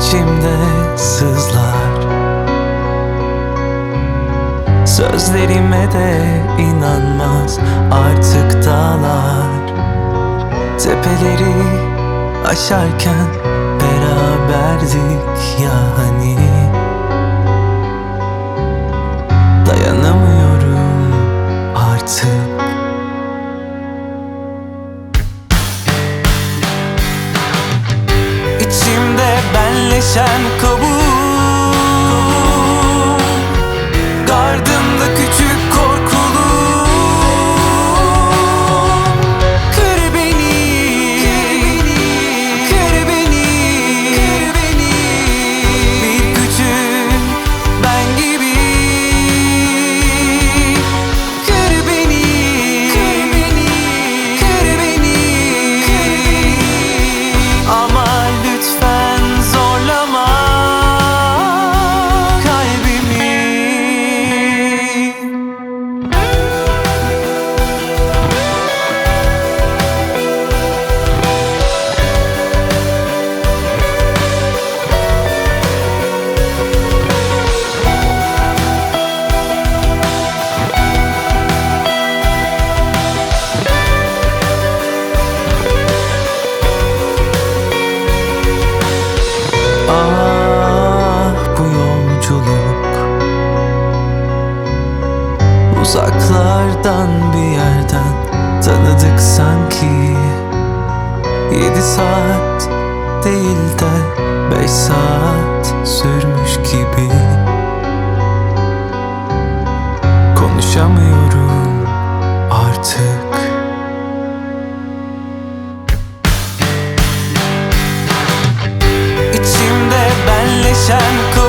içimde sızlar. Sözlerime de inanmaz artık dağlar. Tepeleri aşarken beraberdik ya hani Benleşen kabuğum Uzaklardan bir yerden tanıdık sanki. Yedi saat değil de beş saat sürmüş gibi. Konuşamıyorum artık. İçimde benleşen